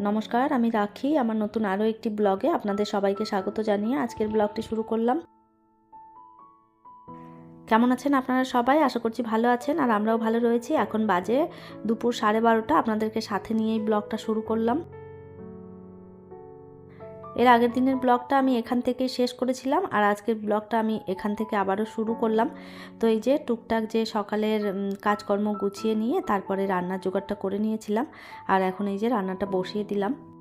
নমস্কার, আমি রাখি। আমার নতুন আরও একটি ব্লগে আপনাদের সবাইকে স্বাগত জানিয়ে আজকের ব্লগটি শুরু করলাম। কেমন আছেন আপনারা সবাই? আশা করছি ভালো আছেন আর আমরাও ভালো রয়েছি। এখন বাজে দুপুর সাড়ে বারোটা। আপনাদেরকে সাথে নিয়ে এই ব্লগটা শুরু করলাম। এর আগের দিনের ব্লগটা আমি এখান থেকে শেষ করেছিলাম আর আজকের ব্লগটা আমি এখান থেকে আবারও শুরু করলাম। তো এই যে টুকটাক যে সকালের কাজকর্ম গুছিয়ে নিয়ে তারপরে রান্নার জোগাড়টা করে নিয়েছিলাম। আর এখন এই যে রান্নাটা বসিয়ে দিলাম।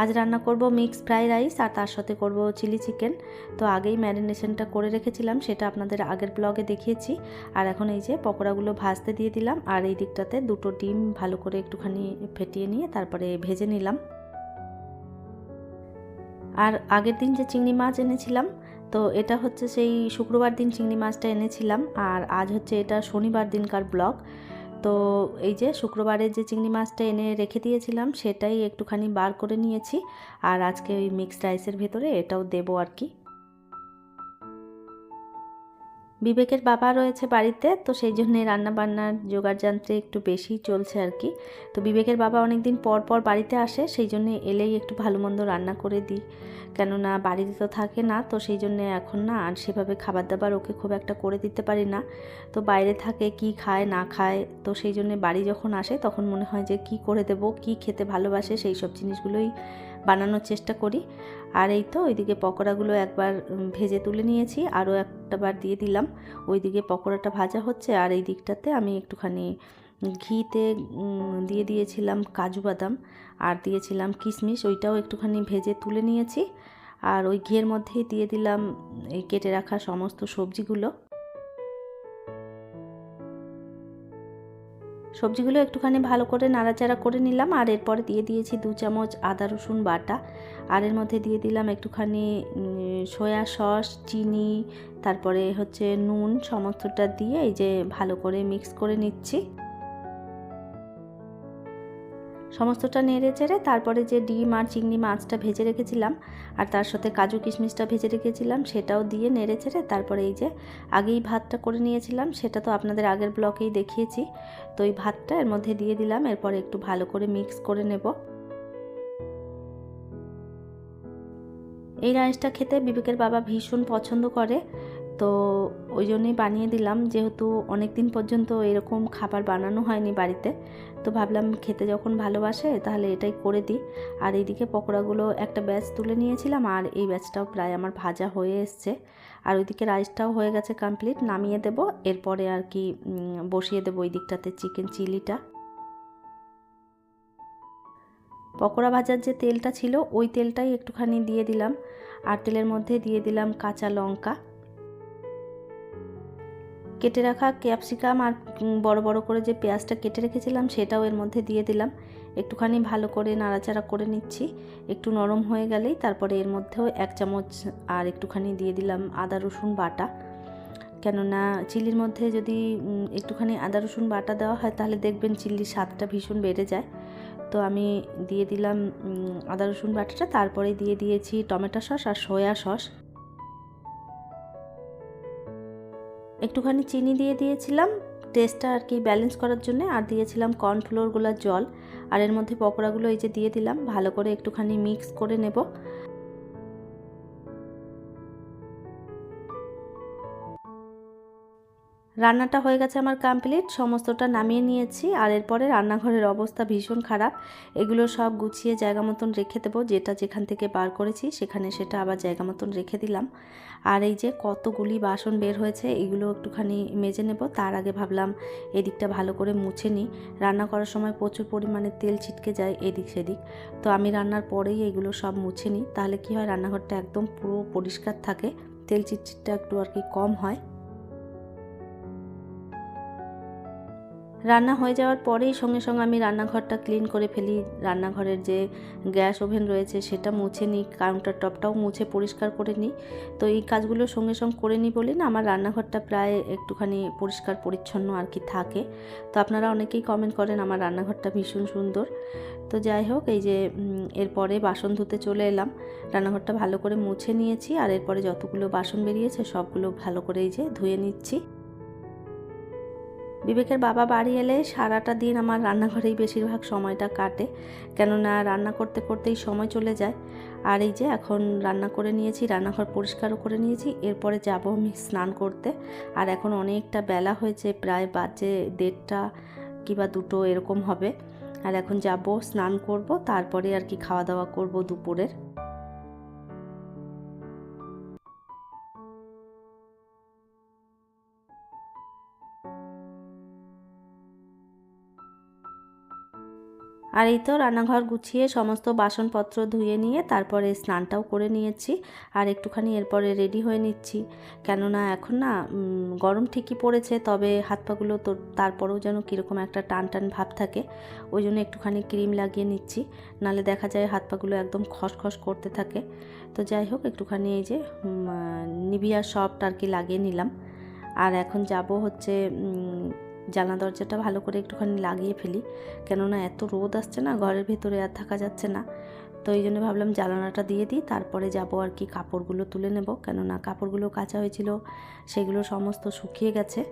আজ রান্না করব মিক্স ফ্রাই রাইস আর তার সাথে করব চিলি চিকেন। তো আগেই ম্যারিনেশনটা করে রেখেছিলাম, সেটা আপনাদের আগের ব্লগে দেখিয়েছি। আর এখন এই যে পকোড়াগুলো ভাজতে দিয়ে দিলাম, আর এই দিকটাতে দুটো ডিম ভালো করে একটুখানি ফেটিয়ে নিয়ে তারপরে ভেজে নিলাম। আর আগের দিন যে চিংড়ি মাছ এনেছিলাম, তো এটা হচ্ছে সেই শুক্রবার দিন চিংড়ি মাছটা এনেছিলাম, আর আজ হচ্ছে এটা শনিবার দিনকার ব্লগ। তো এই যে শুক্রবারের যে চিংড়ি মাছটা এনে রেখে দিয়েছিলাম, সেটাই একটুখানি বার করে নিয়েছি। আর আজকে ওই মিক্সড রাইসের ভেতরে এটাও দেবো আর কি। বিবেকের বাবা রয়েছে বাড়িতে, তো সেই জন্যে রান্নাবান্নার জোগাড় যন্ত্রে একটু বেশি চলছে আর কি। তো বিবেকের বাবা অনেক দিন পর পর বাড়িতে আসে, সেই জন্যে এলেই একটু ভালো মন্দ রান্না করে দিই। কেননা বাড়িতে তো থাকে না, তো সেই জন্যে এখন না আর সেভাবে খাবার দাবার ওকে খুব একটা করে দিতে পারি না। তো বাইরে থাকে কি খায়, না খায়, তো সেই জন্যে বাড়ি যখন আসে তখন মনে হয় যে কি করে দেব, কি খেতে ভালোবাসে, সেই সব জিনিসগুলোই বানানোর চেষ্টা করি। আর এই তো ওইদিকে পকোড়াগুলো একবার ভেজে তুলে নিয়েছি। আরও একটা বার দিয়ে দিলাম। ওইদিকে পকোড়াটা ভাজা হচ্ছে। আর এই দিকটাতে আমি একটুখানি ঘিতে দিয়ে দিয়েছিলাম কাজু বাদাম আর দিয়েছিলাম কিশমিশ। ওইটাও একটুখানি ভেজে তুলে নিয়েছি। আর ওই ঘিয়ের মধ্যেই দিয়ে দিলাম এই কেটে রাখা সমস্ত সবজিগুলো। সবজিগুলো একটুখানি ভালো করে নাড়াচাড়া করে নিলাম আর এরপরে দিয়ে দিয়েছি দু চামচ আদা, রসুন বাটা। আর এর মধ্যে দিয়ে দিলাম একটুখানি সয়া সস, চিনি, তারপরে হচ্ছে নুন, সমস্তটা দিয়ে এই যে ভালো করে মিক্স করে নিচ্ছি। সমস্তটা নেড়ে চেড়ে তারপরে যে ডিম আর চিংড়ি মাছটা ভেজে রেখেছিলাম আর তার সাথে কাজু কিশমিশটা ভেজে রেখেছিলাম, সেটাও দিয়ে নেড়ে চেড়ে তারপরে এই যে আগেই ভাতটা করে নিয়েছিলাম, সেটা তো আপনাদের আগের ব্লকেই দেখিয়েছি। তো এই ভাতটা এর মধ্যে দিয়ে দিলাম, এরপরে একটু ভালো করে মিক্স করে নেব। এই রাইসটা খেতে বিবেকের বাবা ভীষণ পছন্দ করে। তো ওই জন্যই বানিয়ে দিলাম। যেহেতু অনেক দিন পর্যন্ত এরকম খাবার বানানো হয়নি বাড়িতে, তো ভাবলাম খেতে যখন ভালোবাসে তাহলে এটাই করে দিই। আর এইদিকে পকোড়াগুলো একটা ব্যাচ তুলে নিয়েছিলাম আর এই ব্যাচটাও প্রায় আমার ভাজা হয়ে এসছে। আর ওইদিকে রাইসটাও হয়ে গেছে কমপ্লিট নামিয়ে দেব। এরপরে আর কি বসিয়ে দেবো ওই দিকটাতে চিকেন চিলিটা। পকোড়া ভাজার যে তেলটা ছিল, ওই তেলটাই একটুখানি দিয়ে দিলাম। আর তেলের মধ্যে দিয়ে দিলাম কাঁচা লঙ্কা। কেটে রাখা ক্যাপসিকাম আর বড় বড় করে যে পেঁয়াজটা কেটে রেখেছিলাম সেটাও এর মধ্যে দিয়ে দিলাম। একটুখানি ভালো করে নাড়াচাড়া করে নিচ্ছি। একটু নরম হয়ে গেলেই তারপরে এর মধ্যেও এক চামচ আর একটুখানি দিয়ে দিলাম আদা, রসুন বাটা। কেননা চিলির মধ্যে যদি একটুখানি আদা, রসুন বাটা দেওয়া হয় তাহলে দেখবেন চিল্লির স্বাদটা ভীষণ বেড়ে যায়। তো আমি দিয়ে দিলাম আদা, রসুন বাটাটা। তারপরে দিয়ে দিয়েছি টমেটো সস আর সয়া সস। একটুখানি চিনি দিয়ে দিয়েছিলাম। টেস্টটা আর কি ব্যালেন্স করার জন্য। আর দিয়েছিলাম কর্নফ্লোরগুলোর জল। আর এর মধ্যে পকোড়াগুলো এই যে দিয়ে দিলাম। ভালো করে একটুখানি মিক্স করে নেব। রান্নাটা হয়ে গেছে আমার কমপ্লিট সমস্তটা নামিয়ে নিয়েছি, আর এরপরে রান্নাঘরের অবস্থা ভীষণ খারাপ। এগুলো সব গুছিয়ে জায়গা মতন রেখে দেবো, যেটা যেখান থেকে বার করেছি সেখানে সেটা আবার জায়গা মতন রেখে দিলাম। আর এই যে কতগুলি বাসন বের হয়েছে, এগুলো একটুখানি মেজে নেব। তার আগে ভাবলাম এদিকটা ভালো করে মুছে নিই। রান্না করার সময় প্রচুর পরিমাণে তেল ছিটকে যায় এদিক সেদিক। তো আমি রান্নার পরেই এগুলো সব মুছে নিই। তাহলে কি হয়, রান্নাঘরটা একদম পুরো পরিষ্কার থাকে। তেল চিটচিটটা একটু আর কি কম হয়। রান্না হয়ে যাওয়ার পরেই সঙ্গে সঙ্গে আমি রান্নাঘরটা ক্লিন করে ফেলি। রান্নাঘরের যে গ্যাস ওভেন রয়েছে সেটা মুছে নিই কাউন্টার টপটাও মুছে পরিষ্কার করে নিই। তো এই কাজগুলো সঙ্গে সঙ্গে করে নিই বলে না, আমার রান্নাঘরটা প্রায় একটুখানি পরিষ্কার, পরিচ্ছন্ন আর কি থাকে। তো আপনারা অনেকেই কমেন্ট করেন, আমার রান্নাঘরটা ভীষণ সুন্দর। তো যাই হোক, এই যে এরপরে বাসন ধুতে চলে এলাম। রান্নাঘরটা ভালো করে মুছে নিয়েছি আর এরপরে যতগুলো বাসন বেরিয়েছে সবগুলো ভালো করে এই যে ধুয়ে নিচ্ছি। বিবেকের বাবা বাড়ি এলে সারাটা দিন আমার রান্নাঘরেই বেশিরভাগ সময়টা কাটে। কেননা রান্না করতে করতেই সময় চলে যায়। আর এই যে এখন রান্না করে নিয়েছি, রান্নাঘর পরিষ্কারও করে নিয়েছি, এরপরে যাব আমি স্নান করতে। আর এখন অনেকটা বেলা হয়েছে, প্রায় বাজে দেড়টা কিবা দুটো এরকম হবে। আর এখন যাব, স্নান করব, তারপরে আর কি খাওয়া দাওয়া করব দুপুরের। আর এই তো রান্নাঘর গুছিয়ে সমস্ত বাসনপত্র ধুয়ে নিয়ে তারপরে স্নানটাও করে নিয়েছি আর একটুখানি এরপরে রেডি হয়ে নিচ্ছি। কেননা এখন না গরম ঠিকই পড়েছে, তবে হাত পাগুলো তো তারপরেও যেন কীরকম একটা টান টান ভাব থাকে, ওই জন্য একটুখানি ক্রিম লাগিয়ে নিচ্ছি। নালে দেখা যায় হাত পাগুলো একদম খসখস করতে থাকে। তো যাই হোক, একটুখানি এই যে নিবিয়া সফট আর কি লাগিয়ে নিলাম। আর এখন যাব হচ্ছে জানলা দরজাটা ভালো করে একটুখানি লাগিয়ে ফেলি। কেননা এত রোদ আসছে না, ঘরের ভেতরে আর থাকা যাচ্ছে না। তো এই জন্য ভাবলাম জ্বালানাটা দিয়ে দিই, তারপরে যাব আর কি কাপড়গুলো তুলে নেব। কেননা কাপড়গুলো কাঁচা হয়েছিল, সেগুলো সমস্ত শুকিয়ে গেছে।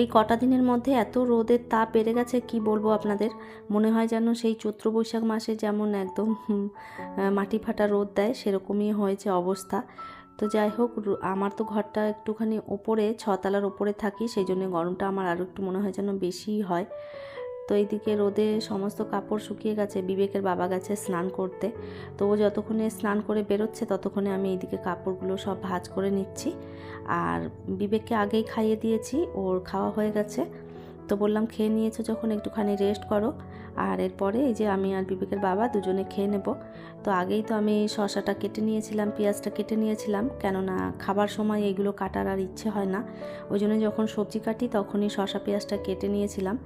এই কটা দিনের মধ্যে এত রোদের তাপ বেড়ে গেছে, কি বলব আপনাদের? মনে হয় যেন সেই চৈত্র বৈশাখ মাসে যেমন একদম মাটি ফাটা রোদ দেয়, সেরকমই হয়েছে অবস্থা। তো যাই হোক আমার তো ঘরটা একটুখানি ওপরে, ছতলার ওপরে থাকি সেই জন্য গরমটা আমার আরও একটু মনে হয় যেন বেশিই হয়। তো এইদিকে রোদে সমস্ত কাপড় শুকিয়ে গেছে, বিবেকের বাবা গেছে স্নান করতে। তো ও যতক্ষণে স্নান করে বেরোচ্ছে, ততক্ষণে আমি এইদিকে কাপড়গুলো সব ভাজ করে নিচ্ছি। আর বিবেককে আগেই খাইয়ে দিয়েছি, ওর খাওয়া হয়ে গেছে। তো বললাম, খেয়ে নিয়েছো যখন, একটুখানি রেস্ট করো। আর এরপরে এই যে আমি আর বিবেকের বাবা দুজনে খেয়ে নেব। তো আগেই তো আমি শশাটা কেটে নিয়েছিলাম, পেঁয়াজটা কেটে নিয়েছিলাম, কেননা খাবার সময় এগুলো কাটার আর ইচ্ছে হয় না। ওই জন্য যখন সবজি কাটি তখনই শশা, পেঁয়াজটা কেটে নিয়েছিলাম।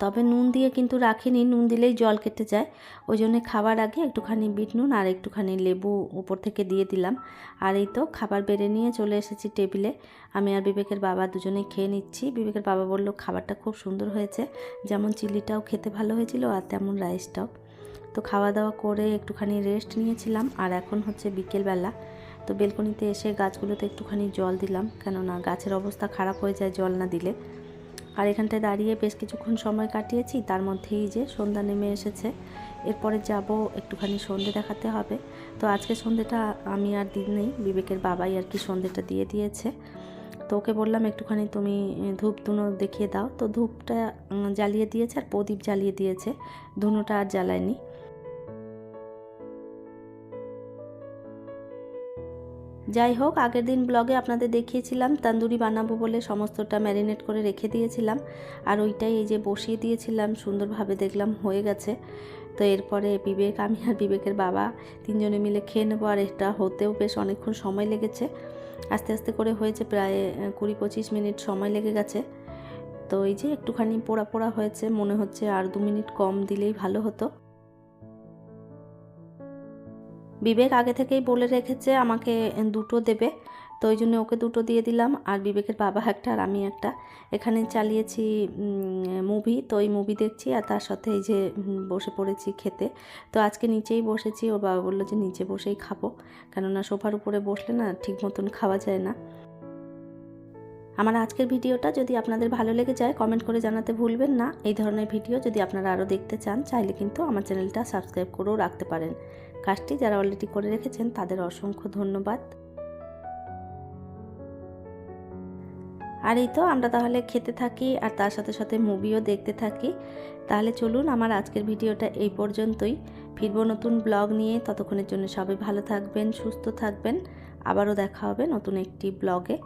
তবে নুন দিয়ে কিন্তু রাখিনি, নুন দিলেই জল কেটে যায়। ওই জন্যে খাবার আগে একটুখানি বিট নুন আর একটুখানি লেবু উপর থেকে দিয়ে দিলাম। আর এই তো খাবার বেড়ে নিয়ে চলে এসেছি টেবিলে। আমি আর বিবেকের বাবা দুজনে খেয়ে নিচ্ছি। বিবেকের বাবা বলল, খাবারটা খুব সুন্দর হয়েছে। যেমন চিলিটাও খেতে ভালো হয়েছিল আর তেমন রাইসটাও তো খাওয়া দাওয়া করে একটুখানি রেস্ট নিয়েছিলাম। আর এখন হচ্ছে বিকেলবেলা। তো বেলকনিতে এসে গাছগুলোতে একটুখানি জল দিলাম। কেননা গাছের অবস্থা খারাপ হয়ে যায় জল না দিলে। আর এখানটায় দাঁড়িয়ে বেশ কিছুক্ষণ সময় কাটিয়েছি। তার মধ্যেই যে সন্ধ্যা নেমে এসেছে। এরপরে যাব একটুখানি সন্ধে দেখাতে হবে। তো আজকে সন্ধেটা আমি আর দিন নেই, বিবেকের বাবাই আর কি সন্ধেটা দিয়ে দিয়েছে। তো ওকে বললাম, একটুখানি তুমি ধূপ ধুনো দেখিয়ে দাও। তো ধূপটা জ্বালিয়ে দিয়েছে আর প্রদীপ জ্বালিয়ে দিয়েছে। ধুনোটা আর জ্বালায়নি। যাই হোক আগের দিন ব্লগে আপনাদের দেখিয়েছিলাম, তান্দুরি বানাবো বলে সমস্তটা ম্যারিনেট করে রেখে দিয়েছিলাম। আর ওইটাই এই যে বসিয়ে দিয়েছিলাম, সুন্দরভাবে দেখলাম হয়ে গেছে। তো এরপরে বিবেক, আমি আর বিবেকের বাবা তিনজনে মিলে খেয়ে নেব, আর এটা হতেও বেশ অনেকক্ষণ সময় লেগেছে। আস্তে আস্তে করে হয়েছে প্রায় কুড়ি পঁচিশ মিনিট সময় লেগে গেছে। তো এই যে একটুখানি পোড়া পোড়া হয়েছে, মনে হচ্ছে আর দু মিনিট কম দিলেই ভালো হতো। বিবেক আগে থেকেই বলে রেখেছে আমাকে দুটো দেবে, তো ওই জন্য ওকে দুটো দিয়ে দিলাম। আর বিবেকের বাবা একটা আর আমি একটা। এখানে চালিয়েছি মুভি তো ওই মুভি দেখছি আর তার সাথে এই যে বসে পড়েছি খেতে। তো আজকে নিচেই বসেছি, ওর বাবা বলল যে নিচে বসেই খাব। কেননা সোফার উপরে বসলে না ঠিক মতন খাওয়া যায় না। আমার আজকের ভিডিওটা যদি আপনাদের ভালো লেগে যায় কমেন্ট করে জানাতে ভুলবেন না। এই ধরনের ভিডিও যদি আপনারা আরও দেখতে চান, চাইলে কিন্তু আমার চ্যানেলটা সাবস্ক্রাইব করেও রাখতে পারেন। কাজটি যারা অলরেডি করে রেখেছেন, তাদের অসংখ্য ধন্যবাদ। আর এই তো, আমরা তাহলে খেতে থাকি আর তার সাথে সাথে মুভিও দেখতে থাকি। তাহলে চলুন আমার আজকের ভিডিওটা এই পর্যন্তই। ফিরবো নতুন ব্লগ নিয়ে। ততক্ষণের জন্য সবাই ভালো থাকবেন, সুস্থ থাকবেন। আবারও দেখা হবে নতুন একটি ব্লগে।